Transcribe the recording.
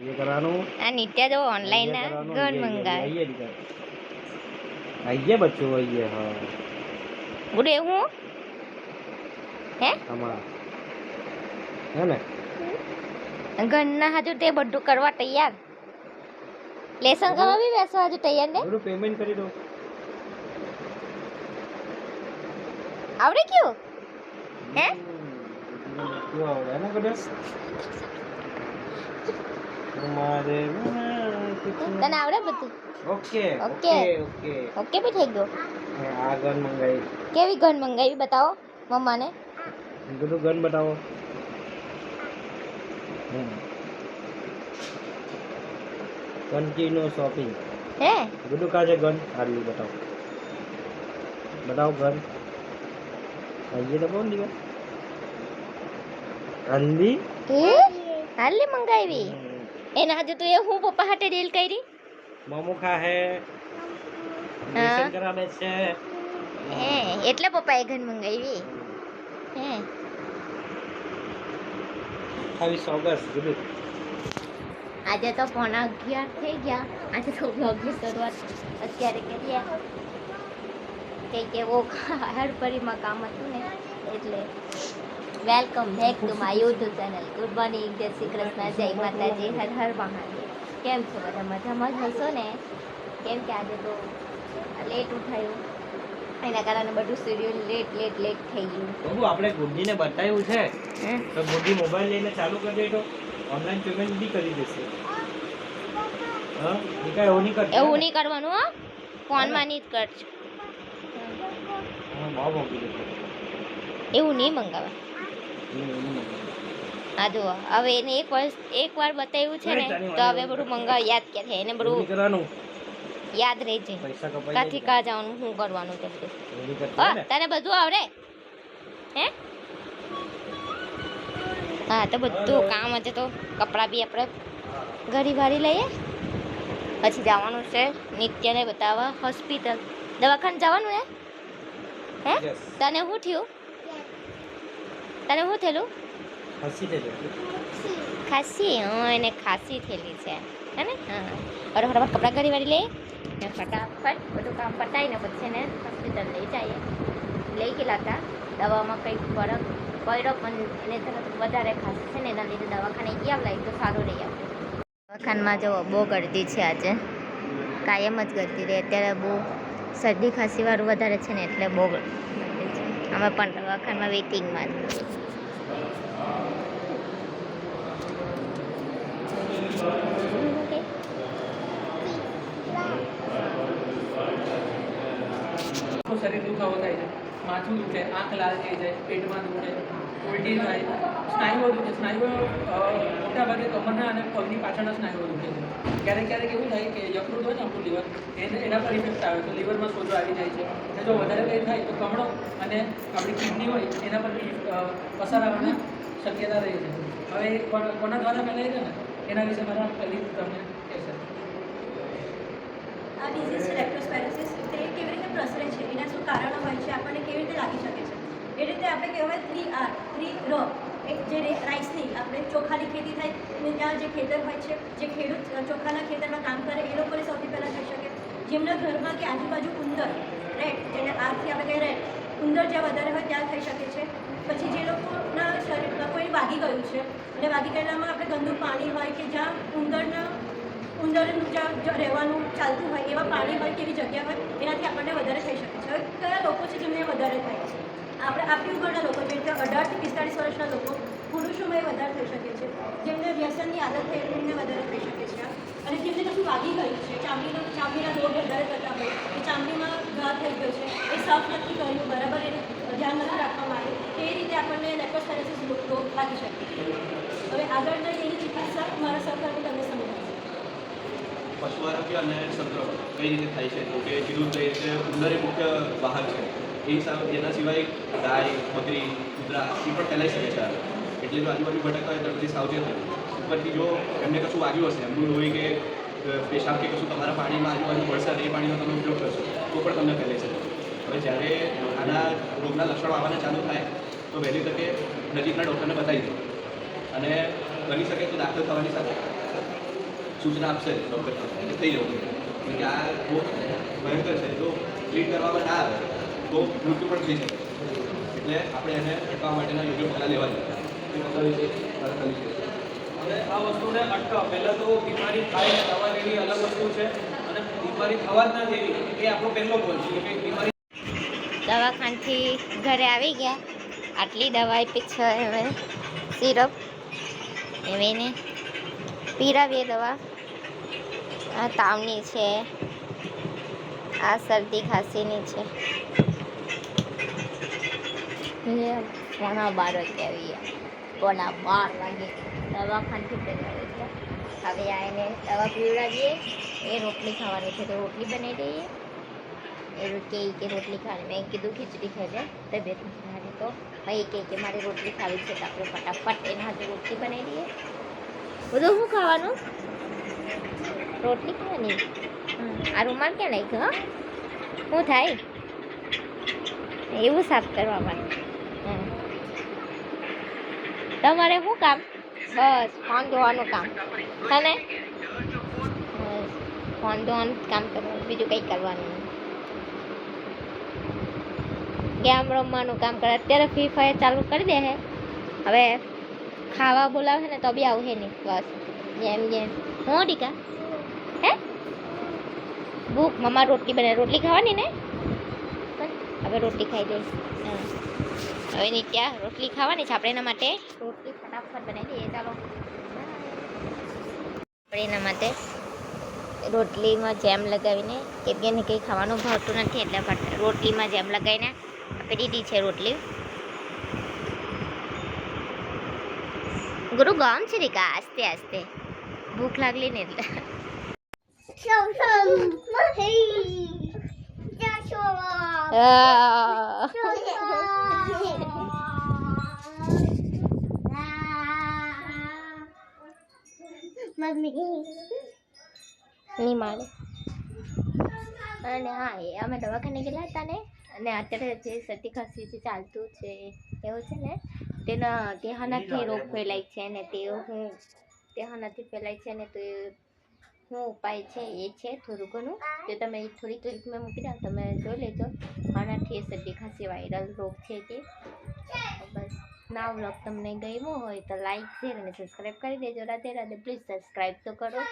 ये करानो आ नित्या जो ऑनलाइन ना गन હે. હે? ને? ઘરના હાજર તે બધું કરવા તૈયાર. લેસન કરવા બી બેસવા હાજર તૈયાર ને? પેમેન્ટ કરી આવડે કયું હે? આવડે. તને આવડે બધું? Okay okay. Okay okay. બી થઈ ગયો. આ ગન મંગાવી. કેવી ગન મંગાવી બતાવો મમ્માને? બધું ગન બતાવો. કન્ટિન્યુ શોપિંગ હે? બધું કાજે ગન આરલી બતાવો. બતાવો ગન આઈએ તો બોલ દીવા? અંધી હે? હાલી મંગાવી. એના હાજુ તો એ હું પપ્પા હાટે ડીલ કરી? મોમો ખા હે. કરાવે છે. હે એટલે પપ્પાએ ઘન મંગાવી હે. અઠ્ઠાવીસ ઓગસ્ટ આજે તો પોણા અગિયાર થઈ ગયા. આજે તો બ્લોગની શરૂઆત અત્યારે કરીએ. કે કે વો હરપરીમાં કામ હતું ને એટલે welcome back to my YouTube channel good morning Jai Shri Krishna જય માતાજી હર હર મહાદેવ કેમ છો બધા મજામાં જ હશો ને? કેમ કે આજે તો લેટ ઉઠાયું. એના કારણે બધું શેડ્યુલ લેટ લેટ લેટ થઈ ગયું. બબુ આપણે ગુડ્ડીને બતાવ્યું છે તો ગુડ્ડી મોબાઈલ લઈને ચાલુ કરી દે તો ઓનલાઈન પેમેન્ટ બી કરી દેશે. હા? નિકા એવું નહીં કરતા. એવું નહીં કરવાનું હો. ફોનમાં નહીં જ કરજો. એવું નહીં મંગાવે હા જો હવે એને એક વર્ષ એક વાર બતાવ્યું છે ને તો હવે બધું મંગાવ યાદ ક્યાં થાય એને બધું યાદ રહી જાય ક્યાંથી ક્યાં કા જવાનું શું કરવાનું ને? તને બધું આવડે? હે? હા તો બધું કામ હશે તો કપડાં બી આપણે ઘડી વારી લઈએ. પછી જવાનું છે નિત્યને બતાવવા હોસ્પિટલ. દવાખાને જવાનું હે? હે? તને શું થયું? તને શું થયેલું ખાંસી હા એને ખાંસી થયેલી છે. હે ને? હા. અરે ફટાફટ કપડાં ઘડી વાળી લઈએ ને ફટાફટ બધું કામ પતાવીને પછી એને હોસ્પિટલ લઈ જઈએ. લઈ ગયેલા હતા. દવામાં કંઈક ફરક પડ્યો પણ એને તરત વધારે ખાંસી છે ને એના લીધે દવાખાને ગયા લાગ્યું તો સારું રહી આપણે દવાખાનામાં જો બહુ ગરદી છે આજે. કાયમ જ ગરદી રહે. અત્યારે બહુ શરદી ખાંસીવાળું વધારે છે ને એટલે બહુ ગરદી છે અમે પણ દવાખાનામાં વેઇટિંગમાં જ આખું શરીર દુખાવો થાય છે માથું દુખે, આંખ લાલ થઈ જાય, પેટમાં દુખે, ઉલટી થાય. સ્નાયુઓ દુખે. સ્નાયુઓ મોટાભાગે કમરના અને પગની પાછળના સ્નાયુઓ દુખે છે. ક્યારેક ક્યારેક એવું થાય કે યકૃત હોય ને આપણું લીવર એને એના પર ઇફેક્ટ આવે તો લીવરમાં સોજો આવી જાય છે. અને જો વધારે કંઈ થાય તો કમળો અને આપણી કિડની હોય, એના પર પસાર આવવાની શક્યતા રહે છે. હવે એ કોના દ્વારા ફેલાય છે ને? એના વિશે મારા પહેલી તમને કહેશે. આ ડિઝીઝ રીતે પ્રસરે છે. એના શું કારણો હોય છે? આપણને કેવી રીતે લાગી શકે છે? એ રીતે આપણે કહેવાય થ્રી આર થ્રી ર એક જે રાઈસની આપણે ચોખાની ખેતી થાય, અને ત્યાં જે ખેતર હોય છે, જે ખેડૂત ચોખાના ખેતરમાં કામ કરે, એ લોકોને સૌથી પહેલાં થઈ શકે. જેમના ઘરમાં કે આજુબાજુ ઉંદર રેડ જેને આરથી આપણે કહીએ રેડ ઉંદર જ્યાં વધારે હોય ત્યાં થઈ શકે છે. પછી જે લોકોના શરીરમાં કોઈ વાગી ગયું છે, અને વાગી ગયેલામાં આપણે ગંદુ પાણી હોય કે જ્યાં ઉંદરના, ઉંદરનું જ્યાં રહેવાનું ચાલતું હોય, એવા પાણી હોય કેવી જગ્યા હોય એનાથી આપણને વધારે થઈ શકે છે. કયા લોકો છે જેમને વધારે થાય છે? આપણે આપણી ઉંમરના લોકો જે રીતે અઢારથી પિસ્તાળીસ વર્ષના લોકો પુરુષોમાં એ વધારે થઈ શકે છે. જેમને વ્યસનની આદત થઈ એમને વધારે થઈ શકે છે. અને જેમને કશું વાગી ગયું છે, ચામડીનો ચામડીના રોગ વધારે થતા હોય કે ચામડીમાં ઘા થઈ ગયો છે, એ સાફ નથી કર્યું, બરાબર એને ધ્યાન નથી રાખવામાં આવ્યું, તે રીતે આપણને લેપ્ટોસ્પાયરોસિસ રોગ લાગી શકે હવે આગળના એની ચિકિત્સા મારા સરકારને તમને સમજાવશે પશુ આરોગ્ય અને સંગ્રહ કઈ રીતે થાય છે? તો કે કીધું તે રીતે ઉંદર એ મુખ્ય વાહક છે, એ હિસાબ એના સિવાય ગાય, બકરી, કૂતરા, એ પણ ફેલાઈ શકે છે. એટલે જો આજુબાજુ ભટકતા હોય તો બધી સાવચેત ઉપરથી જો એમને કશું વાગ્યું હશે, એમનું લોહી કે પેશાબ કે કશું તમારા પાણીમાં આજુબાજુ પડશે એ પાણીનો તમે ઉપયોગ કરશો, તો પણ તમને ફેલાઈ શકે. હવે જ્યારે આના રોગના લક્ષણો આવવાના ચાલુ થાય, તો વહેલી તકે નજીકના ડૉક્ટરને બતાવી દો. અને બની શકે તો દાખલ થવાની સાથે સૂચના આપશે ડૉક્ટર થઈ જવું. કે આ બહુ ભયંકર છે. જો ટ્રીટ કરવામાં ના આવે તો મૃત્યુ પણ થઈ શકે. એટલે આપણે એને અટકાવવા માટેના યોગ્ય પગલાં લેવા જોઈએ. એ પગલાં વિશે મારે ખાલી છે. હવે આ વસ્તુને અટકાવ. પહેલાં તો બીમારી થાય ને દવા લેવી અલગ વસ્તુ છે અને બીમારી થવા જ ના જેવી એ આપણો પહેલો ગોલ છે કે બીમારી દવાખાનથી ઘરે આવી ગયા. આટલી દવા આપી છે હવે સિરપ એવીને પીરાવીએ દવા. આ તાવની છે. આ શરદી ખાંસીની છે. એ પોણા બાર વાગે આવી પોણા બાર વાગે દવાખાનથી પહેલાં ગયા. હવે આ એને દવા પીવડાવીએ. એ રોટલી ખાવાની છે. તો રોટલી બનાવી દઈએ. એવું કહે કે રોટલી ખાવી મેં કીધું ખીચડી ખાઈ લે તબિયત ખાવાની તો. ભાઈ કહે કે મારે રોટલી ખાવી છે તો આપણે ફટાફટ એના હાથે રોટલી બનાવી દઈએ. બધું શું ખાવાનું? રોટલી ખાવાની? નહીં આ રૂમાલ ક્યાં નાખ્યો હા? શું થાય? એવું સાફ કરવા માટે તમારે શું કામ? બસ ફોન ધોવાનું કામ. તને? બસ ફોન ધોવાનું કામ કરવાનું બીજું કંઈ કરવાનું ગેમ રમવાનું કામ કરે. અત્યારે ફ્રી ફાયર ચાલુ કરી દે હે. હવે ખાવા બોલાવે ને તો બી આવશે નહીં. બસ જેમ જેમ હું ટીકા ભૂખ, મમ્મા રોટલી બને રોટલી ખાવાની ને? હવે રોટલી ખાઈ હા. હવે નિત્યા રોટલી ખાવાની છે આપણે એના માટે. રોટલી ફટાફટ બનાવી દઈએ. ચાલો. આપણે એના માટે રોટલીમાં જેમ લગાવીને, કેમ કે એને કંઈ ખાવાનું ભાવતું નથી એટલે રોટલીમાં જેમ લગાવીને આપી દીધી છે રોટલી. ગુરુ ગામ છે રીકા આસ્તે આસ્તે. ભૂખ લાગલી ને એટલે. ની મારે અને હા, એ અમે દવાખાને ગયેલા હતા ને, અને અત્યારે જે સતી ખાંસી જે ચાલતું છે, એવું છે ને, તેના તેહાનાથી રોગ ફેલાય છે ને, તેઓ હું તેહાનાથી ફેલાય છે ને, તો શું ઉપાય છે એ છે થોડું ઘણું જો તમે થોડી મેં મૂકી દો તમે જોઈ લેજો. આનાથી એ શરદી ખાંસી વાયરલ રોગ છે કે. બસ. ના વ્લોગ તમને ગમ્યો હોય તો લાઈક, શેર અને સબસ્ક્રાઈબ કરી દેજો. રાધે રાધે. પ્લીઝ સબસ્ક્રાઈબ તો કરો.